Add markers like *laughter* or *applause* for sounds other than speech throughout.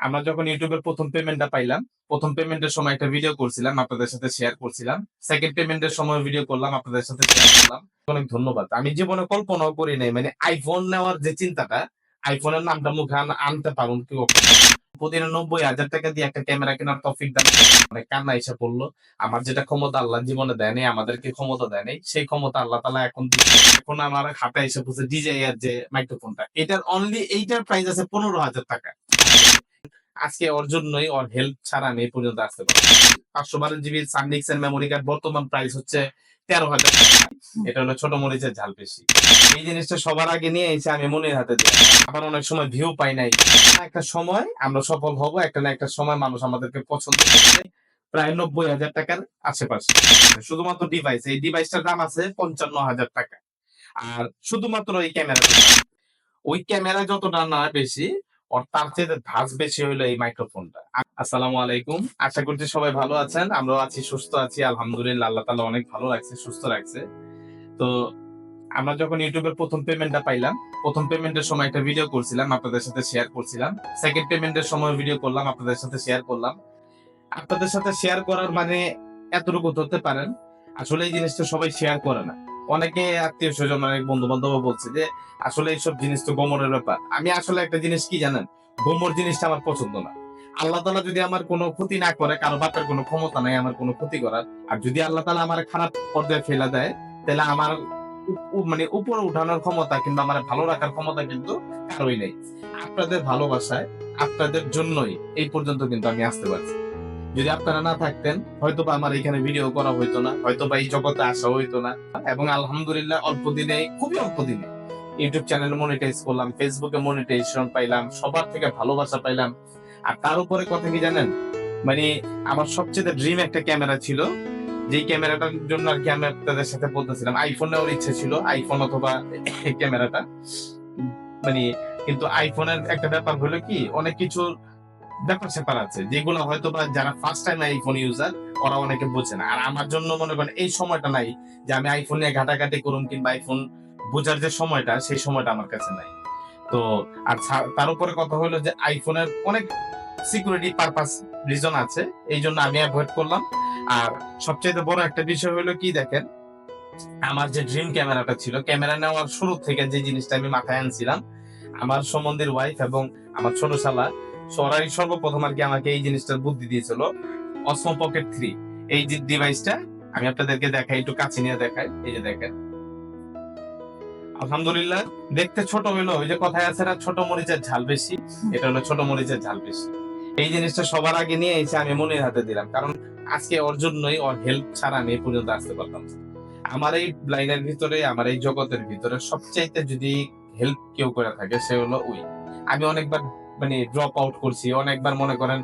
আমরা যখন ইউটিউবের প্রথম পেমেন্টটা পাইলাম, প্রথম পেমেন্টের সময় একটা ভিডিও করছিলাম, আপনাদের সাথে শেয়ার করছিলাম। সেকেন্ড পেমেন্টের সময় ভিডিও করলাম, আপনাদের সাথে শেয়ার করলাম। অনেক ধন্যবাদ। আমি জীবনে কল্পনাও করি নাই মানে আইফোন নেওয়ার যে চিন্তাটা আইফোনের নামটা মুখে আনতে পারুন কি নব্বই হাজার টাকা দিয়ে একটা ক্যামেরা কেনার তফিক দাম মানে কান্না এসে পড়ল। আমার যেটা ক্ষমতা আল্লাহ জীবনে দেয়নি আমাদেরকে ক্ষমতা দেয়নি সেই ক্ষমতা আল্লাহ তালা এখন এখন আমার হাতে এসে পড়ছে ডিজাইয়ার যে মাইক্রোফোনটা এটার অনলি এইটার প্রাইস আছে পনেরো হাজার টাকা। আজকে ওর জন্যই ওর হেল্প ছাড়া আমি এই পর্যন্ত আসতে পারি পাঁচশো বারো জিবি সানডিক্স এর মেমোরি কার্ড বর্তমান প্রাইস হচ্ছে তেরো হাজার এটা হলো ছোট মরিচের ঝাল বেশি। এই জিনিসটা সবার আগে নিয়ে এসে আমি মনের হাতে দিই। আবার অনেক সময় ভিউ পাই নাই। একটা সময় আমরা সফল হব, একটা না একটা সময় মানুষ আমাদেরকে পছন্দ করবে। প্রায় নব্বই হাজার টাকার আশেপাশে। শুধুমাত্র ডিভাইস এই ডিভাইসটার দাম আছে পঞ্চান্ন হাজার টাকা। আর শুধুমাত্র এই ক্যামেরা। ওই ক্যামেরা যতটা না বেশি তার চেয়ে ধাস বেশি হইল এই মাইক্রোফোনটা আসসালামু আলাইকুম। আশা করছি সবাই ভালো আছেন। আমরাও আছি, সুস্থ আছি, আলহামদুলিল্লাহ। আল্লাহ তাআলা অনেক ভালো রাখছে, সুস্থ রাখছে। তো আমরা যখন ইউটিউবের প্রথম পেমেন্টটা পাইলাম, প্রথম পেমেন্টের সময় একটা ভিডিও করছিলাম, আপনাদের সাথে শেয়ার করছিলাম। সেকেন্ড পেমেন্টের সময় ভিডিও করলাম, আপনাদের সাথে শেয়ার করলাম। আপনাদের সাথে শেয়ার করার মানে এতটুকু ধরতে পারেন, আসলে এই জিনিসটা সবাই শেয়ার করে না। অনেকে আত্মীয় স্বজন, অনেক বন্ধু বান্ধব বলছে যে, আসলে এইসব জিনিস তো গোমরের ব্যাপার। আমি আসলে একটা জিনিস কি জানেন? গোমর জিনিসটা আমার পছন্দ না। আল্লাহ তালা যদি আমার কোনো ক্ষতি না করে, কারও বাপের কোনো ক্ষমতা নাই, আমার কোনো ক্ষতি করার, আর যদি আল্লাহ তালা আমার খারাপ পর্যায়ে ফেলা দেয়, তাহলে আমার মানে উপরে উঠানোর ক্ষমতা কিংবা আমার ভালো রাখার ক্ষমতা কিন্তু কারোই নেই। আপনাদের ভালোবাসায়, আপনাদের জন্যই এই পর্যন্ত কিন্তু আমি আসতে পারছি। যদি আপনারা না থাকতেন হয়তো বা আমার এখানে ভিডিও করা হইতো না হয়তো বা এই জগতে আসা হইতো না। এবং আলহামদুলিল্লাহ অল্প দিনে, খুবই অল্প দিনে ইউটিউব চ্যানেল মনিটাইজ করলাম ফেসবুকে মনিটাইজেশন পাইলাম, সবার থেকে ভালোবাসা পাইলাম। আর তার উপরে কথা কি জানেন? মানে আমার সবচেয়ে ড্রিম একটা ক্যামেরা ছিল, যেই ক্যামেরাটার জন্য আর কি আমি আপনাদের সাথে বলতেছিলাম আইফোন নেওয়ার ইচ্ছে ছিল আইফোন অথবা ক্যামেরাটা মানে কিন্তু আইফোনের একটা ব্যাপার হলো কি, অনেক কিছু ব্যাপার স্যাপার আছে। যেগুলো হয়তো বা যারা ফার্স্ট টাইম আইফোন ইউজার ওরা অনেকে বোঝে না। আর আমার জন্য মনে করেন এই সময়টা নাই যে আমি আইফোন নিয়ে ঘাটাঘাটি করুন কিংবা আইফোন বোঝার যে সময়টা, সেই সময়টা আমার কাছে নাই। তো, আর তার উপরে কথা হলো যে আইফোনের অনেক সিকিউরিটি পারপাস রিজন আছে। এই জন্য আমি অ্যাভয়েড করলাম। আর সবচেয়ে বড় একটা বিষয় হলো কি দেখেন, আমার যে ড্রিম ক্যামেরাটা ছিল ক্যামেরা নেওয়ার শুরু থেকে যে জিনিসটা আমি মাথায় আনছিলাম, আমার সম্বন্ধের ওয়াইফ এবং আমার ছোট শালা সরাই সর্বপ্রথম আর কি আমাকে এই জিনিসটার বুদ্ধি দিয়েছিল, অসমো পকেট থ্রি এই যে ডিভাইসটা আমি আপনাদেরকে দেখাই, একটু কাছে নিয়ে দেখাই। এই যে দেখেন। আলহামদুলিল্লাহ, দেখতে ছোট হইল, ওই যে কথায় আছে না, ছোট মরিচের ঝাল বেশি, এটা হলো ছোট মরিচের ঝাল বেশি। এই জিনিসটা সবার আগে নিয়ে এসে আমি মনের হাতে দিলাম, কারণ আজকে ওর জন্যই ওর হেল্প ছাড়া আমি পর্যন্ত আসতে পারতাম আমার এই লাইনের ভিতরে, আমার এই জগতের ভিতরে সবচাইতে যদি হেল্প কেউ করে থাকে, সে হলো ওই। আমি অনেকবার মানে ড্রপ আউট করছি। অনেকবার মনে করেন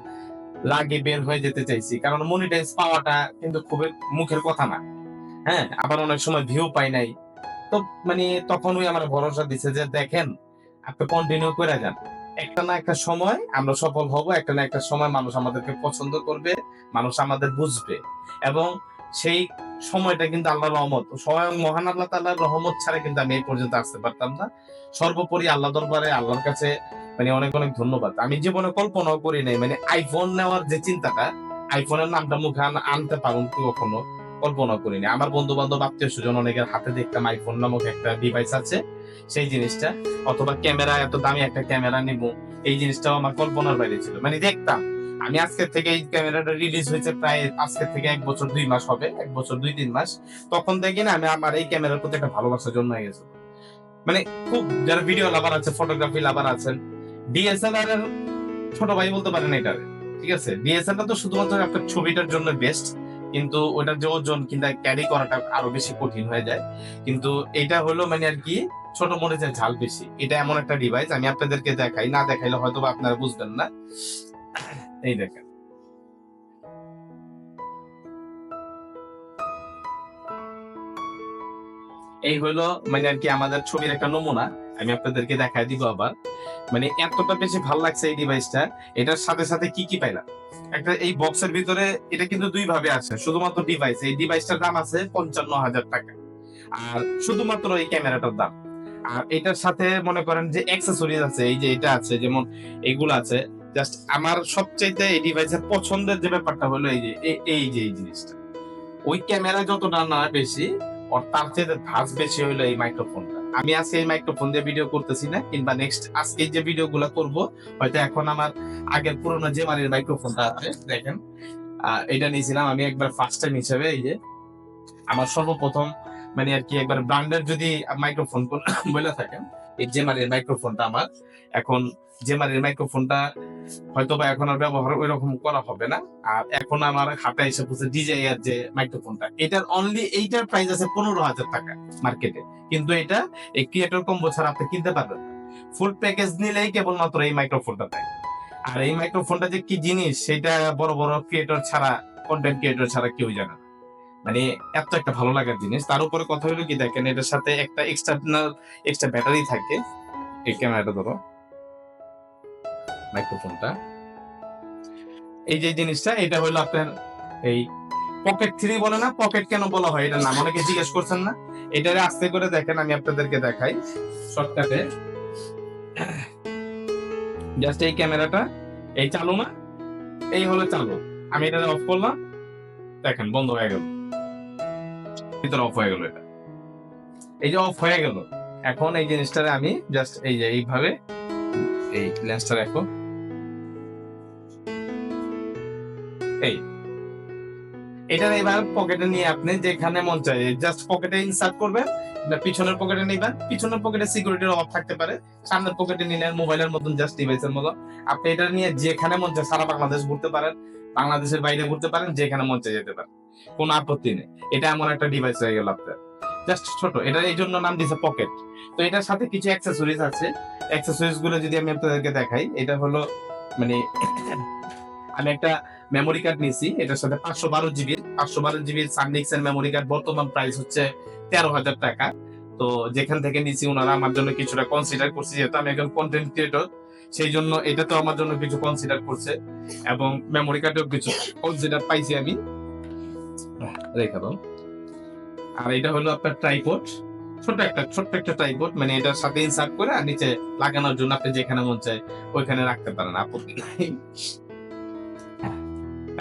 লাগে বের হয়ে যেতে চাইছি। কারণ মনিটাইজ পাওয়াটা কিন্তু খুবই মুখের কথা না। হ্যাঁ আবার অনেক সময় ভিউ পাই নাই। তো মানে তখন ওই আমার ভরসা দিছে যে দেখেন, আপনি কন্টিনিউ করে যান। একটা না একটা সময় আমরা সফল হব, একটা না একটা সময় মানুষ আমাদেরকে পছন্দ করবে, মানুষ আমাদের বুঝবে। এবং সেই সময়টা কিন্তু আল্লাহর রহমত। স্বয়ং মহান আল্লাহ তাআলার রহমত ছাড়া কিন্তু আমি এই পর্যন্ত আসতে পারতাম না। সর্বোপরি আল্লাহ দরবারে, আল্লাহর কাছে মানে অনেক অনেক ধন্যবাদ। আমি জীবনে কল্পনাও করি নাই মানে আইফোন নেওয়ার যে চিন্তাটা আইফোনের নামটা মুখে আনতে পারুন কি কখনো কল্পনা করিনি আমার বন্ধু বান্ধব আত্মীয় স্বজন অনেকের হাতে দেখতাম আইফোন নামক একটা ডিভাইস আছে, সেই জিনিসটা। অথবা ক্যামেরা, এত দামি একটা ক্যামেরা নিব, এই জিনিসটাও আমার কল্পনার বাইরে ছিল। মানে দেখতাম আমি আজকে থেকে এই ক্যামেরাটা রিলিজ হয়েছে প্রায় আজকে থেকে এক বছর, দুই মাস হবে, এক বছর, দুই, তিন মাস। তখন দেখি না আমি আমার এই ক্যামেরার প্রতি একটা ভালোবাসা জন্ম গেছে। মানে খুব যারা ভিডিও লাভার আছে ফটোগ্রাফি লাভার আছেন ডিএসএলআর এর ছোট ভাই বলতে পারেন এটা ঠিক আছে? ডিএসএলআর তো শুধুমাত্র আপনার ছবিটার জন্য বেস্ট কিন্তু ওটার যে ওজন কিংবা ক্যারি করাটা আরও বেশি কঠিন হয়ে যায়। কিন্তু এটা হলো মানে আর কি, ছোট মরিচের ঝাল বেশি। এটা এমন একটা ডিভাইস আমি আপনাদেরকে দেখাই, না দেখাইলে হয়তো আপনারা বুঝবেন না। এই দেখেন। এই হলো মানে আর কি আমাদের ছবির একটা নমুনা। আমি আপনাদেরকে দেখাই দিব আবার। মানে এতটা বেশি ভালো লাগছে এই ডিভাইসটা এটার সাথে সাথে কি কি পাইলাম? একটা এই বক্সের ভিতরে এটা কিন্তু দুই ভাবে আছে। শুধুমাত্র ডিভাইস এই ডিভাইসটার দাম আছে পঞ্চান্ন হাজার টাকা। আর শুধুমাত্র এই ক্যামেরাটার দাম। আর এটার সাথে মনে করেন যে অ্যাক্সেসরিজ আছে, এই যে এটা আছে, যেমন এগুলো আছে। জাস্ট আমার সবচাইতে এই ডিভাইসের পছন্দের যে ব্যাপারটা হলো এই যে এই যে, এই জিনিসটা। ওই ক্যামেরা যতটা না বেশি, ওর তার চেয়ে ধাস বেশি হলো এই মাইক্রোফোনটা আমি আজকে এই মাইক্রোফোন দিয়ে ভিডিও করতেছি না, কিংবা নেক্সট আজকে যে ভিডিও গুলো করব, হয়তো এখন আমার আগের পুরোনো যে মানের মাইক্রোফোনটা আছে, দেখেন এটা নিয়েছিলাম আমি একবার ফার্স্ট টাইম হিসেবে, এই যে, আমার সর্বপ্রথম মানে আর কি একবার ব্র্যান্ডের যদি মাইক্রোফোন বলে থাকেন, এই যে মানের মাইক্রোফোনটা আমার, এখন যে মানের মাইক্রোফোনটা হয়তো বা এখন আর ব্যবহার ওই রকম করা হবে না। আর এখন আমার হাতে এসে বসে ডিজে এর যে মাইক্রোফোনটা এটার অনলি এইটার প্রাইস আছে পনেরো হাজার টাকা মার্কেটে কিন্তু এটা এই ক্রিয়েটর কম্বো ছাড়া আপনি কিনতে পারবেন ফুল প্যাকেজ নিলেই কেবলমাত্র এই মাইক্রোফোনটা দেয়। আর এই মাইক্রোফোনটা যে কি জিনিস, সেটা বড় বড় ক্রিয়েটর ছাড়া কন্টেন্ট ক্রিয়েটর ছাড়া কেউ জানে না। মানে এত একটা ভালো লাগার জিনিস। তার উপরে কথা হলো কি দেখেন, এটার সাথে একটা এক্সটার্নাল এক্সট্রা ব্যাটারি থাকে। এই ক্যামেরাটা ধরো। মাইক্রোফোনটা এই যে জিনিসটা, এটা হলো আপনার এই পকেট থ্রি বলে না? পকেট কেন বলা হয়? এটা নাম অনেকে জিজ্ঞেস করছেন না। এটারে আস্তে করে দেখেন, আমি আপনাদেরকে দেখাই। শর্টকাটে জাস্ট এই ক্যামেরাটা। এই চালু না? এই হলো চালু। আমি এটা অফ করলাম। দেখেন, বন্ধ হয়ে গেল। ভিতরে অফ হয়ে গেল এটা। এই যে অফ হয়ে গেল। এখন এই জিনিসটারে আমি জাস্ট এই যে এইভাবে এই লেন্সটা রাখো। এই। এটার এবার পকেটে নিয়ে আপনি যেখানে মন জাস্ট পকেটে ইনসার্ট করবেন পিছনের পকেটে নিবেন পিছনের পকেটে সিকিউরিটির থাকতে পারে, সামনের পকেটে নিলেন মোবাইলের মতন জাস্ট ডিভাইসের মতো। আপনি এটা নিয়ে যেখানে মন চায়, সারা বাংলাদেশ ঘুরতে পারেন, বাংলাদেশের বাইরে ঘুরতে পারেন, যেখানে মন চায় যেতে পারেন, কোনো আপত্তি নেই। এটা এমন একটা ডিভাইস হয়ে গেল আপনার। জাস্ট ছোট, এটা এই জন্য নাম দিছে পকেট তো এটার সাথে কিছু অ্যাক্সেসরিজ আছে। অ্যাক্সেসরিজগুলো যদি আমি আপনাদেরকে দেখাই, এটা হলো মানে *coughs* আমি একটা মেমোরি কার্ড নিয়েছি এটার সাথে পাঁচশো বারো জিবির পাঁচশো বারো জিবির সানডিক্স এর মেমোরি কার্ড বর্তমান প্রাইস হচ্ছে তেরো হাজার টাকা। তো যেখান থেকে নিয়েছি ওনারা আমার জন্য কিছুটা কনসিডার করছে যেহেতু আমি একজন কন্টেন্ট ক্রিয়েটর সেই জন্য এটা তো আমার জন্য কিছু কনসিডার করছে এবং মেমোরি কার্ডেও কিছু কনসিডার পাইছি আমি। রেখে দাও। আর এটা হলো আপনার ট্রাইপড ছোট একটা ছোট্ট একটা ট্রাইপড মানে এটার সাথে ইনসার্ট করে আর নিচে লাগানোর জন্য আপনি যেখানে মন চায় ওইখানে রাখতে পারেন আপত্তি নাই।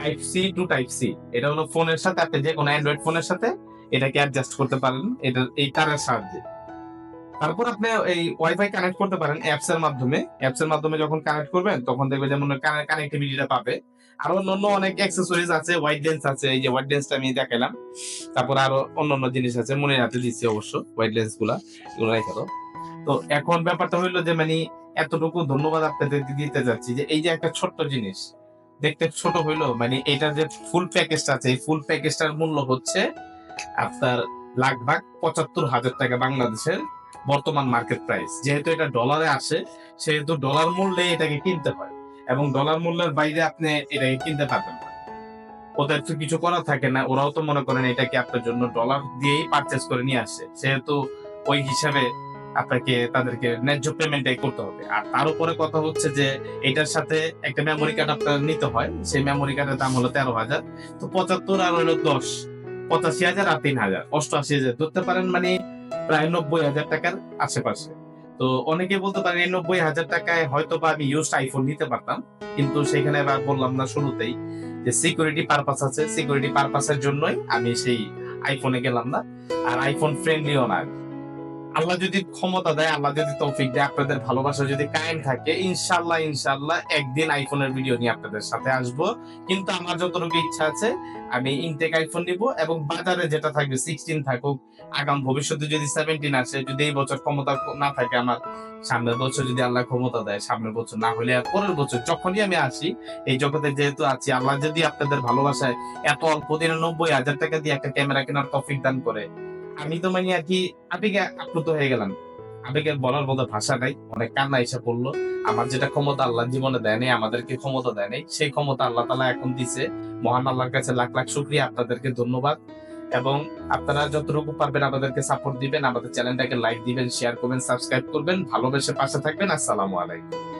Type C to type C এটা হলো ফোনের সাথে, আপনি যে কোনো অ্যান্ড্রয়েড ফোনের সাথে এটাকে অ্যাডজাস্ট করতে পারেন, এটা এই তারের সাহায্যে। তারপর আপনি এই ওয়াইফাই কানেক্ট করতে পারেন অ্যাপস এর মাধ্যমে। অ্যাপস এর মাধ্যমে যখন কানেক্ট করবেন, তখন দেখবে যেমন কানেক্টিভিটিটা পাবে। আর অন্যান্য অনেক অ্যাক্সেসরিজ আছে হোয়াইট লেন্স আছে, এই যে হোয়াইট লেন্সটা আমি দেখালাম তারপর আরও অন্যান্য জিনিস আছে মনে রাখতে দিচ্ছি অবশ্য হোয়াইট লেন্সগুলা, এগুলো রেখে তো এখন ব্যাপারটা হইল যে মানে এতটুকু ধন্যবাদ আপনাদেরকে দিতে যাচ্ছি যে এই যে একটা ছোট্ট জিনিস দেখতে ছোট হইল মানে এটার যে ফুল প্যাকেজটা আছে, এই ফুল প্যাকেজটার মূল্য হচ্ছে আপনার লাখ ভাগ পঁচাত্তর হাজার টাকা বাংলাদেশের বর্তমান মার্কেট প্রাইস যেহেতু এটা ডলারে আসে, সেহেতু ডলার মূল্যে এটাকে কিনতে হয়। এবং ডলার মূল্যের বাইরে আপনি এটাকে কিনতে পারবেন না। ওদের তো কিছু করা থাকে না, ওরাও তো মনে করেন এটাকে আপনার জন্য ডলার দিয়েই পারচেস করে নিয়ে আসে। সেহেতু ওই হিসাবে আপনাকে তাদেরকে ন্যায্য পেমেন্টটাই করতে হবে। আর তার উপরে কথা হচ্ছে যে, এটার সাথে একটা মেমোরি কার্ড আপনার নিতে হয়। সেই মেমোরি কার্ডের দাম হলো তেরো হাজার। তো পঁচাত্তর আর হলো দশ। পঁচাশি হাজার আর তিন হাজার। অষ্টআশি হাজার। ধরতে পারেন মানে প্রায় নব্বই হাজার টাকার আশেপাশে। তো অনেকে বলতে পারেন এই নব্বই হাজার টাকায় হয়তো বা আমি ইউজ আইফোন নিতে পারতাম। কিন্তু সেখানে আবার বললাম না শুরুতেই যে সিকিউরিটি পারপাস আছে। সিকিউরিটি পারপাসের জন্যই আমি সেই আইফোনে গেলাম না। আর আইফোন ফ্রেন্ডলিও না। আল্লাহ যদি ক্ষমতা দেয়, আল্লাহ যদি তৌফিক দেয়, আপনাদের ভালোবাসা যদি কায়েম থাকে ইনশাল্লাহ ইনশাল্লাহ একদিন আইফোনের ভিডিও নিয়ে আপনাদের সাথে আসব। কিন্তু আমার যতটুকু ইচ্ছা আছে, আমি ইনটেক আইফোন নিব এবং বাজারে যেটা থাকবে সিক্সটিন থাকুক, আগাম ভবিষ্যতে যদি সেভেন্টিন আসে, যদি এই বছর ক্ষমতা না থাকে আমার, সামনের বছর যদি আল্লাহ ক্ষমতা দেয়, সামনের বছর না হলে আর পরের বছর যখনই আমি আসি, এই জগতে যেহেতু আছি, আল্লাহ যদি আপনাদের ভালোবাসায় এত অল্প দিনে নব্বই হাজার টাকা দিয়ে একটা ক্যামেরা কেনার তফিক দান করে আমি তো মানে আর কি আবেগে আপ্লুত হয়ে গেলাম। আবেগে বলার মতো ভাষা নাই, অনেক কান্না এসে পড়ল। আমার যেটা ক্ষমতা আল্লাহ জীবনে দেয় নাই, আমাদেরকে ক্ষমতা দেয় নাই, সেই ক্ষমতা আল্লাহ তালা এখন দিছে। মহান আল্লাহর কাছে লাখ লাখ শুক্রিয়া, আপনাদেরকে ধন্যবাদ। এবং আপনারা যতটুকু পারবেন আমাদেরকে সাপোর্ট দিবেন, আমাদের চ্যানেলটাকে লাইক দিবেন শেয়ার করবেন সাবস্ক্রাইব করবেন, ভালোবেসে পাশে থাকবেন। আসসালামু আলাইকুম।